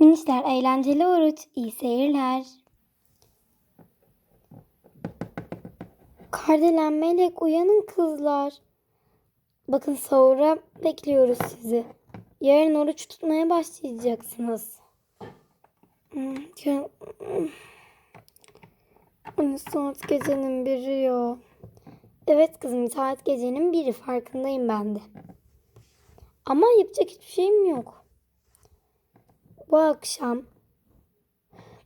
Minişler eğlenceli oruç. İyi seyirler. Kardelen Melek uyanın kızlar. Bakın sahura bekliyoruz sizi. Yarın oruç tutmaya başlayacaksınız. Ya- Anne saat gecenin biri ya. Evet kızım saat gecenin biri farkındayım ben de. Ama yapacak hiçbir şeyim yok. Bu akşam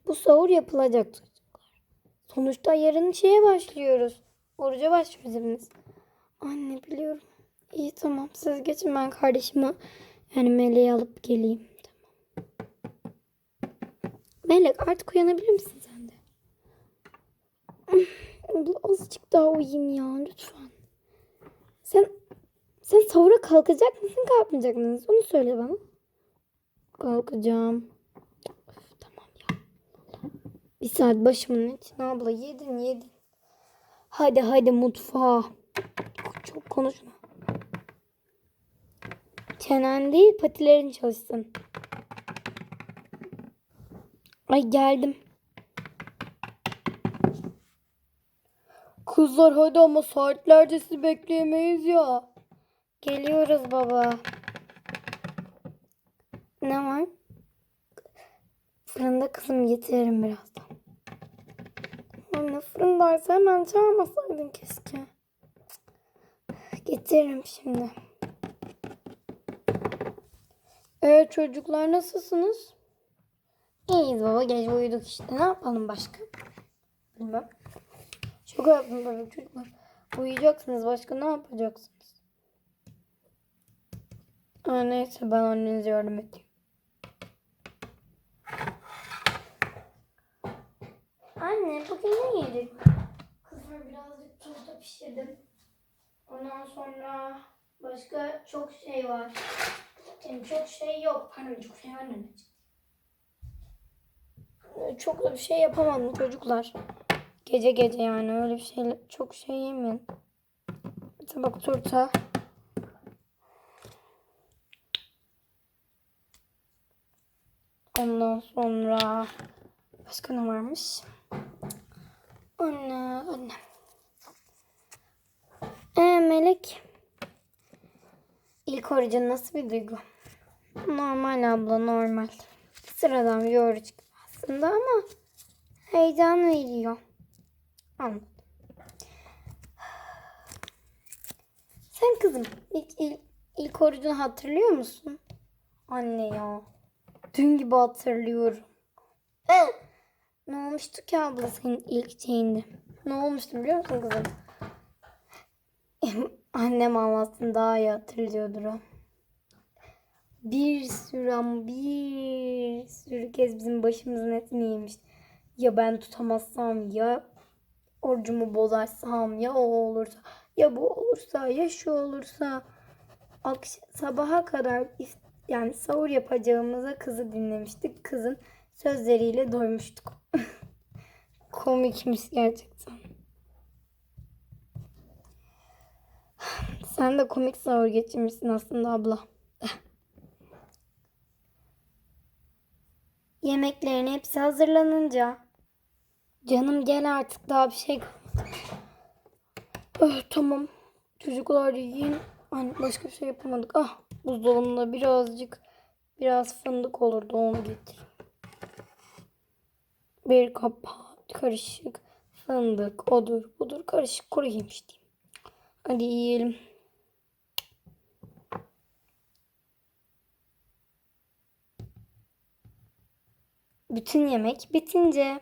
bu sahur yapılacak çocuklar. Sonuçta yarın şeye başlıyoruz. Oruca başlıyoruz. Anne biliyorum. İyi tamam siz geçin ben kardeşimi yani Meleği alıp geleyim. Tamam. Melek artık uyanabilir misin sen de? Azıcık daha uyuyayım ya lütfen. Sen sen sahura kalkacak mısın kalkmayacak mısın? Onu söyle bana. Kalkacağım. Öf, tamam ya. Bir saat başımın içine abla yedin yedin. Hadi hadi mutfağa. Çok konuşma. Çenen değil patilerin çalışsın. Ay geldim. Kızlar hadi ama saatlerce sizi bekleyemeyiz ya. Geliyoruz baba. Ne var? Fırında kızım getiririm birazdan. Anne fırındaysa hemen çağırmasaydın keşke. Getiririm şimdi. Evet çocuklar nasılsınız? İyiyiz baba gece uyuduk işte. Ne yapalım başka? Bilmem. Çok yaptım tabii çocuklar. Uyuyacaksınız başka ne yapacaksınız? Aa, neyse ben annenize yardım edeyim. Anne bugün ne yedik? Kızlar birazcık turta pişirdim. Ondan sonra başka çok şey var. Yani çok şey yok. Pardon çok şey var anneciğim. Çok da bir şey yapamadım çocuklar. Gece gece yani öyle bir şey çok şey yemeyin. Bir tabak turta. Ondan sonra başka ne varmış? Anne, anne. Ee, Melek. İlk orucun nasıl bir duygu? Normal abla normal. Sıradan bir oruç aslında ama heyecan veriyor. Anladım. Sen kızım ilk, ilk, ilk orucunu hatırlıyor musun? Anne ya. Dün gibi hatırlıyorum. Ne olmuştu ki abla senin ilk şeyinde? Ne olmuştu biliyor musun kızım? Annem anlatsın daha iyi hatırlıyordur o. Bir sürü ama bir sürü kez bizim başımızın etini yemiş. Ya ben tutamazsam ya orucumu bozarsam ya o olursa ya bu olursa ya şu olursa akş- sabaha kadar yani sahur yapacağımıza kızı dinlemiştik. Kızın sözleriyle doymuştuk. Komikmiş gerçekten. Sen de komik sahur geçirmişsin aslında abla. Yemeklerin hepsi hazırlanınca. Canım gel artık daha bir şey kalmadı. Ah, tamam. Çocuklar yiyin. Anne başka bir şey yapamadık. Ah buzdolabında birazcık biraz fındık olurdu onu getir. Bir kapağı karışık fındık odur budur karışık kuru yemiş diyeyim. Hadi yiyelim. Bütün yemek bitince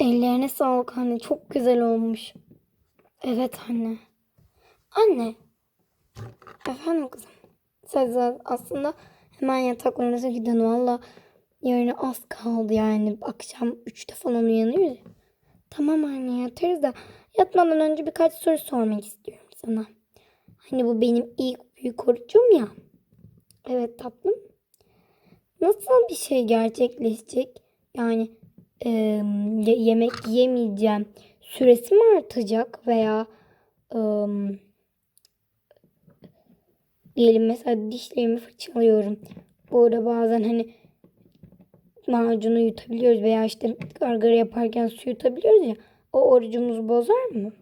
ellerine sağlık anne çok güzel olmuş. Evet anne. Anne. Efendim kızım. Siz aslında hemen yataklarınıza gidin valla. Yarına az kaldı yani. Akşam 3'te falan uyanıyoruz. ya. Tamam anne yatarız da yatmadan önce birkaç soru sormak istiyorum sana. Hani bu benim ilk büyük orucum ya. Evet tatlım. Nasıl bir şey gerçekleşecek? Yani e, ye- yemek yemeyeceğim. Süresi mi artacak veya e, diyelim mesela dişlerimi fırçalıyorum. Bu arada bazen hani macunu yutabiliyoruz veya işte gargara yaparken su yutabiliyoruz ya. O orucumuzu bozar mı?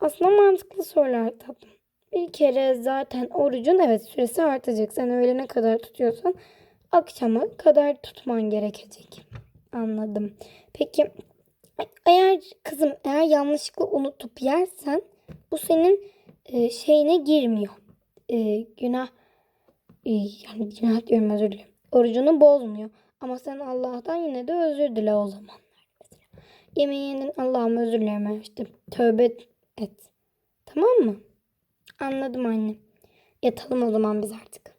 Aslında mantıklı sorular tatlım. Bir kere zaten orucun evet süresi artacak. Sen öğlene kadar tutuyorsan akşama kadar tutman gerekecek. Anladım. Peki eğer kızım eğer yanlışlıkla unutup yersen bu senin e, şeyine girmiyor. E, günah e, yani günah diyorum özür dilerim. Orucunu bozmuyor. Ama sen Allah'tan yine de özür dile o zaman. Yemeği yedin Allah'ım özür dilerim işte tövbe et. Tamam mı? Anladım anne. Yatalım o zaman biz artık.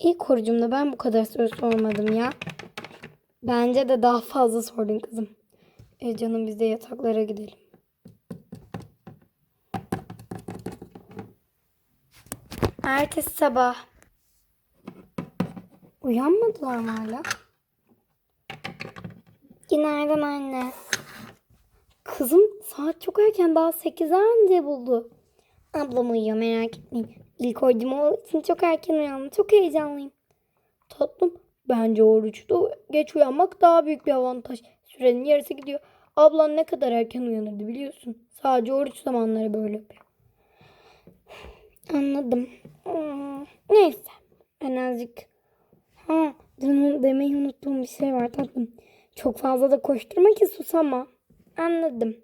İlk orucumda ben bu kadar soru sormadım ya. Bence de daha fazla sordun kızım. E canım biz de yataklara gidelim. Ertesi sabah. Uyanmadılar mı hala? Günaydın anne. Kızım saat çok erken daha 8'e anca buldu. Ablam uyuyor merak etmeyin. İlk orucum olduğu için çok erken uyandım. Çok heyecanlıyım. Tatlım bence oruçta geç uyanmak daha büyük bir avantaj. Sürenin yarısı gidiyor. Ablan ne kadar erken uyanırdı biliyorsun. Sadece oruç zamanları böyle yapıyor. Anladım. Hmm, Neyse. Ben azıcık... Ha, dün demeyi unuttuğum bir şey var tatlım. Çok fazla da koşturma ki susama. Anladım.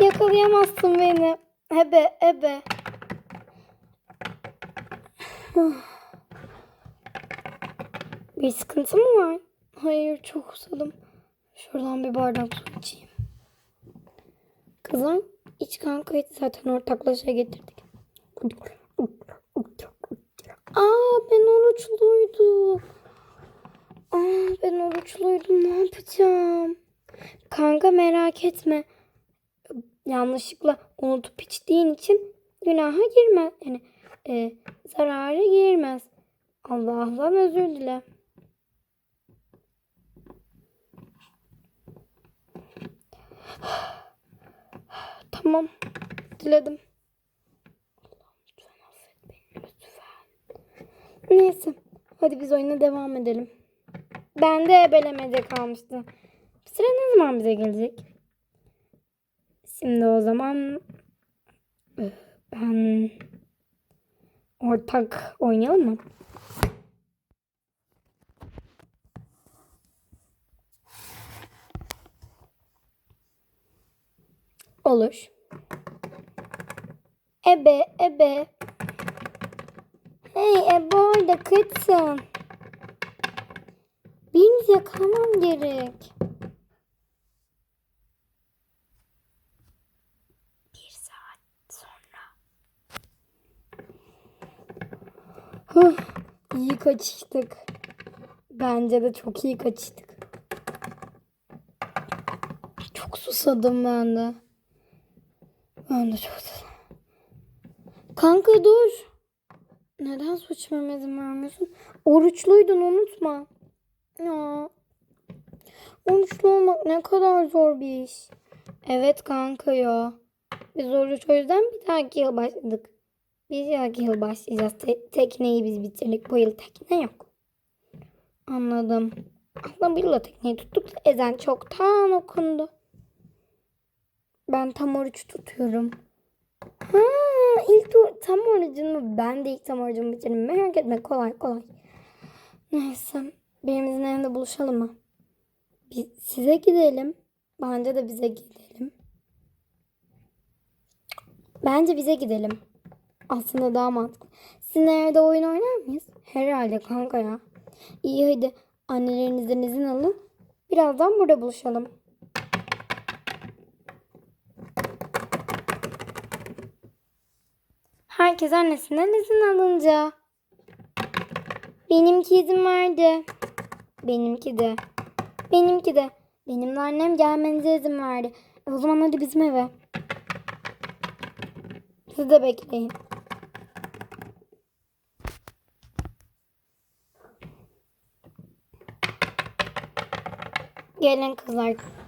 Yakalayamazsın beni. Ebe, ebe. Bir sıkıntı mı var? Hayır, çok susadım. Şuradan bir bardak su içeyim. Kızım, iç kankaydı zaten ortaklaşa getirdik. Aa, ben oruçluydum. Aa, ben oruçluydum. Ne yapacağım? Kanka merak etme yanlışlıkla unutup içtiğin için günaha girmez. Yani e, zarara girmez. Allah'tan özür dile. Tamam. Diledim. Neyse. Hadi biz oyuna devam edelim. Ben de ebelemede kalmıştı. Sıra ne zaman bize gelecek? Şimdi o zaman e, ben ortak oynayalım mı? Olur. Ebe, ebe. Hey ebe orada kıtsın. Biriniz yakalamam gerek. Bir saat sonra. Huh, iyi kaçıştık. Bence de çok iyi kaçıştık. Çok susadım ben de. Ben de çok. Kanka dur. Neden su içmeme izin vermiyorsun? Oruçluydun unutma. Ya. Oruçlu olmak ne kadar zor bir iş. Evet kanka ya. Biz oruç o yüzden bir dahaki yıl başladık. Bir dahaki yıl başlayacağız. Te- tekneyi biz bitirdik. Bu yıl tekne yok. Anladım. Aslında bu yıl tekneyi tuttuk da ezan çoktan okundu. Ben tam oruç tutuyorum. Ha, ilk tam orucumu ben de ilk tam orucumu bitirdim. Merak etme kolay kolay. Neyse. Birimizin evinde buluşalım mı? Biz, size gidelim. Bence de bize gidelim. Bence bize gidelim. Aslında daha mantıklı. Sizin evde oyun oynar mıyız? Herhalde kanka ya. İyi hadi annelerinizden izin alın. Birazdan burada buluşalım. Herkes annesinden izin alınca. Benimki izin verdi. Benimki de. Benimki de. Benim de annem gelmenize izin verdi. E o zaman hadi bizim eve. Siz de bekleyin. Gelin kızlar.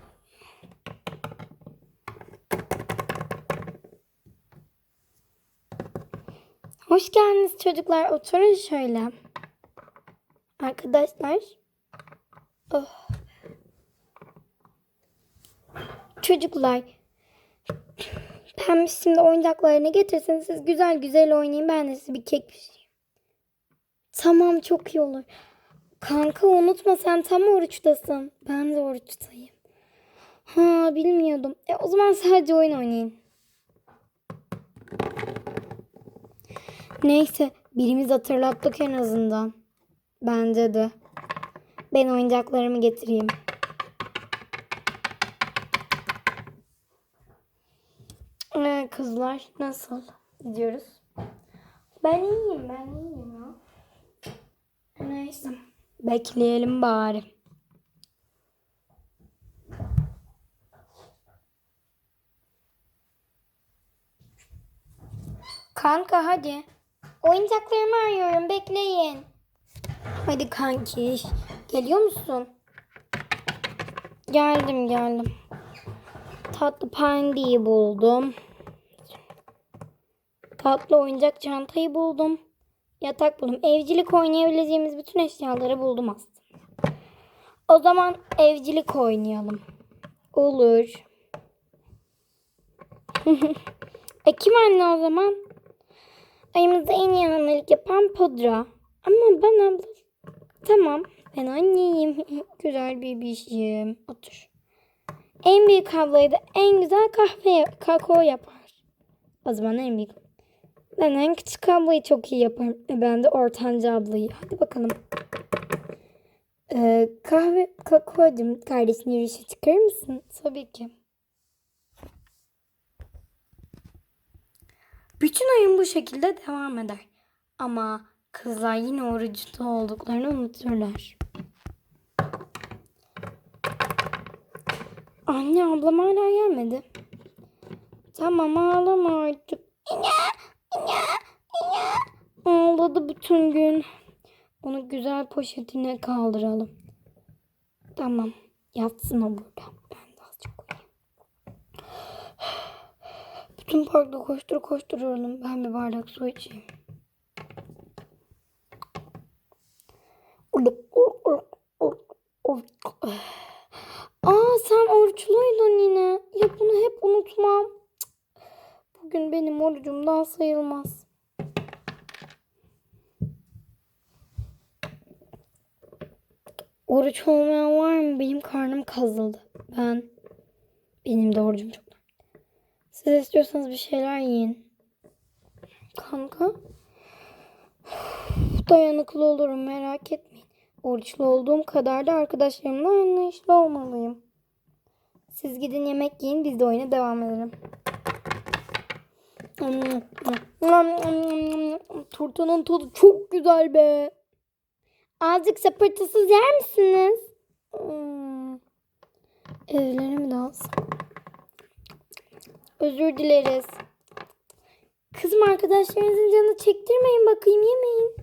Hoş geldiniz çocuklar. Oturun şöyle. Arkadaşlar. Oh. Çocuklar. Ben şimdi oyuncaklarını getirsin. Siz güzel güzel oynayın. Ben de size bir kek pişireyim. Tamam çok iyi olur. Kanka unutma sen tam oruçtasın. Ben de oruçtayım. Ha bilmiyordum. E o zaman sadece oyun oynayın. Neyse birimiz hatırlattık en azından. Bence de. Ben oyuncaklarımı getireyim. Ee, kızlar nasıl gidiyoruz? Ben iyiyim ben iyiyim ya. Neyse. Bekleyelim bari. Kanka hadi. Oyuncaklarımı arıyorum bekleyin. Hadi kanki. Geliyor musun? Geldim geldim. Tatlı pandiyi buldum. Tatlı oyuncak çantayı buldum. Yatak buldum. Evcilik oynayabileceğimiz bütün eşyaları buldum aslında. O zaman evcilik oynayalım. Olur. e kim anne o zaman? Ayımızda en iyi annelik yapan pudra. Ama ben abla... Tamam. Ben anneyim. güzel bir bişim. Otur. En büyük ablayı da en güzel kahve kakao yapar. O zaman en büyük. Ben en küçük ablayı çok iyi yaparım. E ben de ortanca ablayı. Hadi bakalım. Ee, kahve kakaocum kardeşini yürüyüşe çıkarır mısın? Tabii ki. Bütün oyun bu şekilde devam eder. Ama kızlar yine oruçta olduklarını unuturlar. Anne ablam hala gelmedi. Tamam ağlama artık. Ağladı bütün gün. Onu güzel poşetine kaldıralım. Tamam. Yatsın o burada. Ben de azıcık uyuyayım. Bütün parkta koştur koşturuyorum. Ben bir bardak su içeyim. Aa sen oruçluydun yine. Ya bunu hep unutmam. Bugün benim orucumdan sayılmaz. Oruç olmayan var mı? Benim karnım kazıldı. Ben benim de orucum çok. Siz istiyorsanız bir şeyler yiyin. Kanka. Dayanıklı olurum merak etmeyin. Oruçlu olduğum kadar da arkadaşlarımla anlayışlı olmalıyım. Siz gidin yemek yiyin biz de oyuna devam edelim. Turtanın tadı çok güzel be. Azıcık sapırtısız yer misiniz? Hmm. Evlerimi de alsam. Özür dileriz. Kızım arkadaşlarınızın canını çektirmeyin bakayım yemeyin.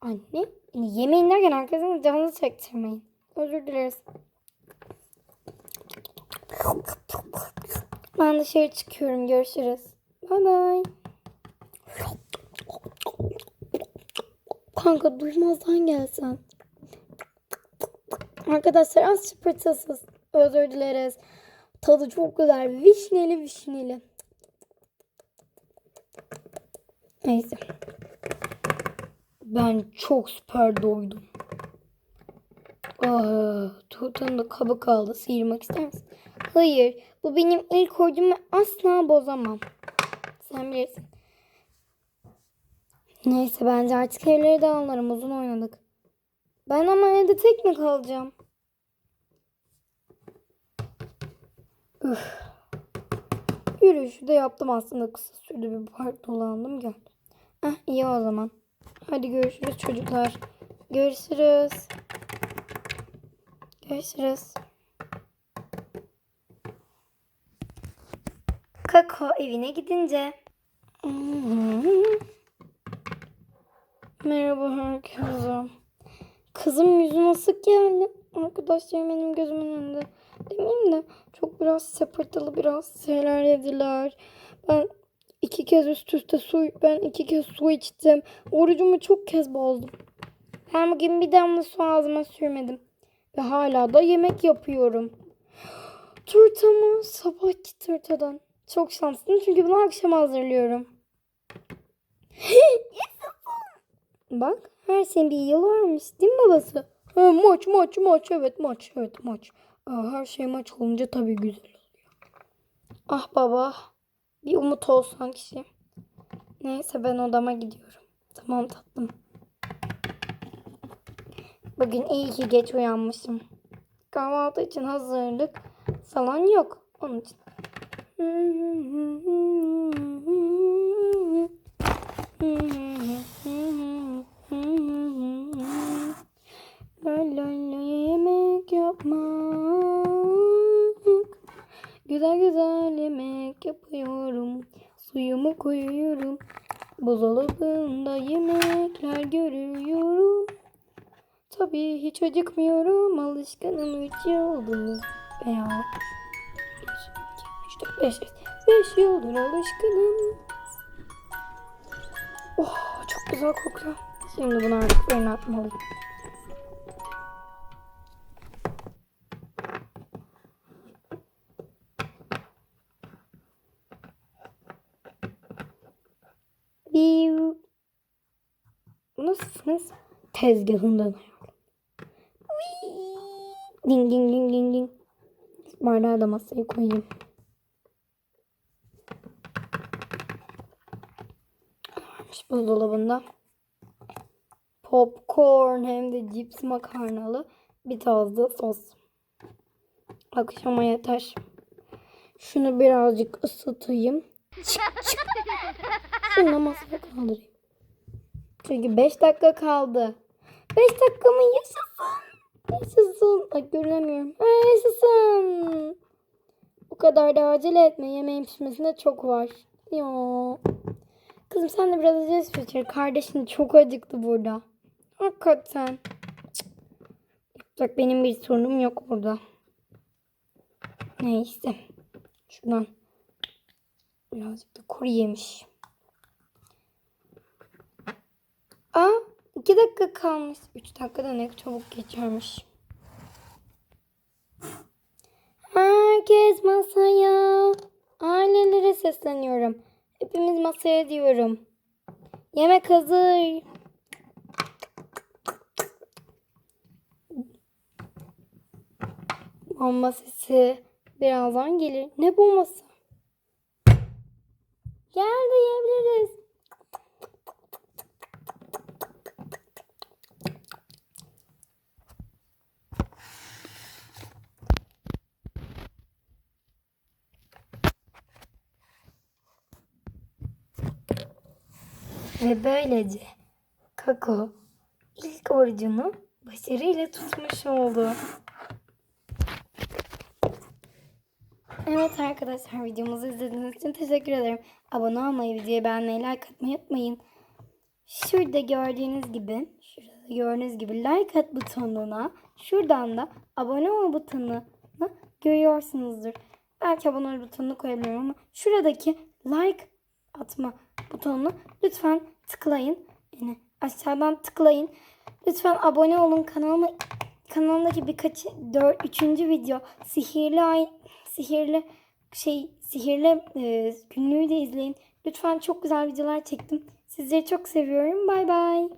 Anne yemeyin derken arkadaşınızın canını çektirmeyin. Özür dileriz. Ben dışarı çıkıyorum. Görüşürüz. Bay bay. Kanka duymazdan gelsen. Arkadaşlar az şıpırtısız. Özür dileriz. Tadı çok güzel. Vişneli vişneli. Neyse. Ben çok süper doydum. Ah, Tuğtanın da kabı kaldı. Sıyırmak ister misin? Hayır. Bu benim ilk orucumu asla bozamam. Sen bilirsin. Neyse bence artık evleri dağılırım. Uzun oynadık. Ben ama evde tek mi kalacağım? Üf. Yürüyüşü de yaptım aslında kısa sürede bir park dolandım geldim. Ah iyi o zaman. Hadi görüşürüz çocuklar. Görüşürüz. Görüşürüz. Kako evine gidince. Merhaba herkese. Kızım yüzü nasıl geldi? Arkadaşlarım benim gözümün önünde. Demeyeyim de çok biraz sepırtılı biraz şeyler yediler. Ben iki kez üst üste su, ben iki kez su içtim. Orucumu çok kez bozdum. Ben bugün bir damla su ağzıma sürmedim. Ve hala da yemek yapıyorum. Turta mı? Sabahki turtadan. Çok şanslıyım çünkü bunu akşam hazırlıyorum. Bak her şeyin bir yılı varmış değil mi babası? Ha, maç maç maç evet maç evet maç. Aa, her şey maç olunca tabii güzel oluyor. Ah baba bir umut olsan kişi. Neyse ben odama gidiyorum. Tamam tatlım. Bugün iyi ki geç uyanmışım. Kahvaltı için hazırlık falan yok. Onun için. La la la yemek yapmak. Güzel güzel yemek yapıyorum. Suyumu koyuyorum. Buzdolabında yemekler görüyorum. Tabii hiç acıkmıyorum. Alışkanım 3 yıldır. Veya 1, 2, 3, 4, 5, 5 yıldır alışkınım. Oh çok güzel kokuyor. Şimdi bunu artık fırına. Fırın? Tezgahından. Ding ding ding ding ding. Bardağı da masaya koyayım. Varmış buzdolabında. Popcorn hem de cips makarnalı bir tazda sos. Akşama yeter. Şunu birazcık ısıtayım. Şunu da masaya kaldırayım. Çünkü 5 dakika kaldı. 5 dakika mı yaşasın? Yaşasın. Ay göremiyorum. Ay, yaşasın. O kadar da acele etme. Yemeğin pişmesinde çok var. Ya. Kızım sen de biraz acele geçir. Kardeşin çok acıktı burada. Hakikaten. Yapacak benim bir sorunum yok burada. Neyse. Şuradan. Birazcık da kuru yemiş. Aa, iki dakika kalmış. Üç dakikada ne çabuk geçermiş. Herkes masaya. Ailelere sesleniyorum. Hepimiz masaya diyorum. Yemek hazır. Bomba sesi birazdan gelir. Ne bombası? Gel de Böylece Kako ilk orucunu başarıyla tutmuş oldu. Evet arkadaşlar videomuzu izlediğiniz için teşekkür ederim. Abone olmayı, videoyu beğenmeyi, like atmayı unutmayın. Şurada gördüğünüz gibi, şurada gördüğünüz gibi like at butonuna, şuradan da abone ol butonunu görüyorsunuzdur. Belki abone ol butonunu koyabilirim ama şuradaki like atma butonunu lütfen tıklayın. Yani aşağıdan tıklayın. Lütfen abone olun kanalıma. Kanalımdaki birkaç dört, üçüncü video sihirli ay sihirli şey sihirli e, günlüğü de izleyin. Lütfen çok güzel videolar çektim. Sizleri çok seviyorum. Bay bay.